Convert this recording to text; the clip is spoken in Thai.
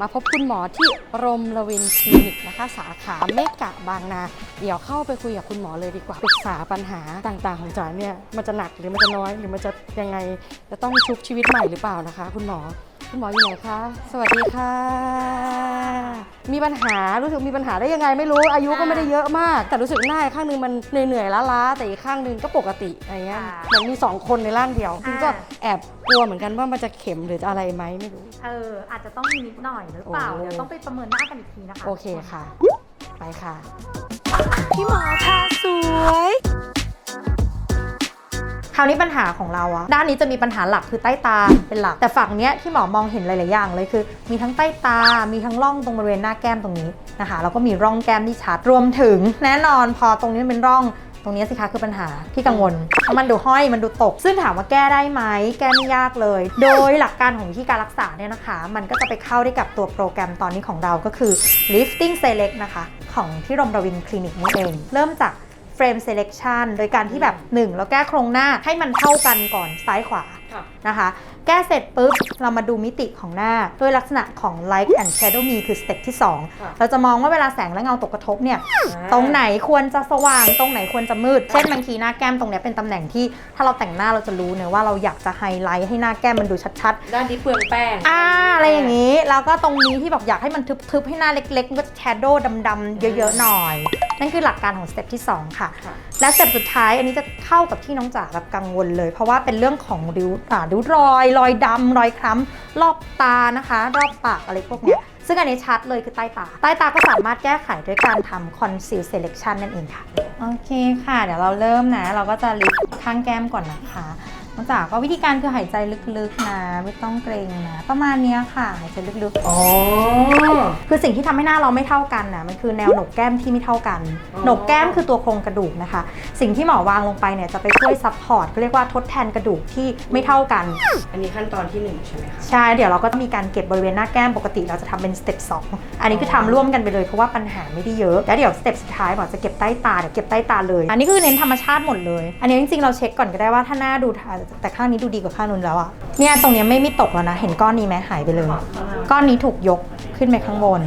มาพบคุณหมอที่รมระวินคลินิกนะคะ สาขาเมกะบางนา เดี๋ยวเข้าไปคุยกับคุณหมอเลยดีกว่าปรึกษาปัญหาต่างๆ ของจ๋าเนี่ยมันจะหนักหรือมันจะน้อยหรือมันจะยังไงจะต้องชุบชีวิตใหม่หรือเปล่านะคะ คุณหมอ คุณหมออยู่ไหนคะ สวัสดีค่ะ มีปัญหา รู้สึกมีปัญหาได้ยังไงไม่รู้ อายุก็ไม่ได้เยอะมาก แต่รู้สึกหน้าข้างนึงมันเหนื่อยๆล้าๆ แต่อีกข้างนึงก็ปกติอะไรเงี้ยค่ะเหมือนมีสองคนในร่างเดียวอ่าคุณก็แอบกลัวเหมือนกันว่ามันจะเข็มหรือจะอะไรไหมไม่รู้ เออ อาจจะต้องมีนิดหน่อยหรือเปล่าโอ้เดี๋ยวต้องไปประเมินหน้ากันอีกทีนะคะ โอเคค่ะ ไปค่ะ พี่หมอพา ราวนี้ปัญหาของเราอะด้านนี้จะมีปัญหาหลักคือใต้ตาเป็นหลัก แต่ฝั่งเนี้ยที่หมอมองเห็นหลายๆอย่างเลยคือ มีทั้งใต้ตา มีทั้งร่องตรงบริเวณหน้าแก้มตรงนี้นะคะแล้วก็มีร่องแก้มที่ชัดรวมถึง แน่นอนพอตรงนี้เป็นร่องตรงนี้สิคะคือปัญหาที่กังวล มันดูห้อย มันดูตก ซึ่งถามว่าแก้ได้ไหม แก้ไม่ยากเลย โดยหลักการของวิธีการรักษาเนี่ยนะคะ มันก็จะไปเข้าได้กับตัวโปรแกรมตอนนี้ของเราก็คือ lifting select นะคะ ของที่รมรวินคลินิกนี่เอง เริ่มจาก frame selection โดยการที่แบบ1เราแก้โครงหน้าให้มันเท่ากันก่อนซ้ายขวาค่ะนะคะ แก้เสร็จปุ๊บ เรามาดูมิติของหน้าโดยลักษณะของ light and shadow มีคือสเต็ปที่ค่ะ2เราจะมองว่าเวลาแสงและเงาตกกระทบเนี่ย ตรงไหนควรจะสว่าง ตรงไหนควรจะมืด เช่นบางทีหน้าแก้มตรงเนี้ยเป็นตำแหน่งที่ถ้าเราแต่งหน้าเราจะรู้เนะว่าเราอยากจะไฮไลท์ให้หน้าแก้มมันดูชัดๆ ด้านนี้เปลืองแป้งอ่าอะไรอย่างนี้ แล้วก็ตรงนี้ที่แบบอยากให้มันทึบๆให้หน้าเล็กๆมันก็จะแชโดว์ดำๆเยอะๆหน่อย นั่นคือหลักการของสเต็ปที่ 2 ค่ะ ค่ะ และสเต็ปสุดท้ายอันนี้จะเข้ากับที่น้องจ๋าแบบกังวลเลย เพราะว่าเป็นเรื่องของริ้วอ่าริ้วรอยรอยดำรอยคล้ำรอบตานะคะ รอบปากอะไรพวกนี้ซึ่งอันนี้ชัดเลยคือใต้ตา ใต้ตาก็สามารถแก้ไขด้วยการทำ conceal selection นั่นเองค่ะ โอเคค่ะ เดี๋ยวเราเริ่มนะ เราก็จะลิฟข้างแก้มก่อนนะคะ น้องจ๋าก็วิธีการคือหายใจลึกๆนะไม่ต้องเกรงนะ ประมาณเนี้ยค่ะหายใจลึกๆ อ๋อ คือสิ่งที่ทำให้หน้าเราไม่เท่ากันนะมันคือแนวโหนกแก้มที่ไม่เท่ากันอ๋อโหนกแก้มคือตัวโครงกระดูกนะคะ สิ่งที่หมอวางลงไปเนี่ยจะไปช่วยซัพพอร์ตเขาเรียกว่าทดแทนกระดูกที่ไม่เท่ากัน อันนี้ขั้นตอนที่หนึ่งใช่ไหมคะใช่เดี๋ยวเราก็มีการเก็บบริเวณหน้าแก้มปกติเราจะทำเป็นสเต็ปสองอันนี้คือทำร่วมกันไปเลยเพราะว่าปัญหาไม่ได้เยอะแล้วเดี๋ยวสเต็ปสุดท้ายหมอจะเก็บใต้ตาเดี๋ยวเก็บใต้ตาเลย อันนี้คือเน้นธรรมชาติหมดเลย อันนี้จริงๆเราเช็คก่อนก็ได้ว่าถ้าหน้าดูแต่ข้างนี้ดูดีกว่าข้างนู้นแล้วอะเนี่ยตรงเนี้ยไม่มีตกแล้วนะ เห็นก้อนนี้ไหมหายไปเลย ก้อนนี้ถูกยกขึ้นไปข้างบน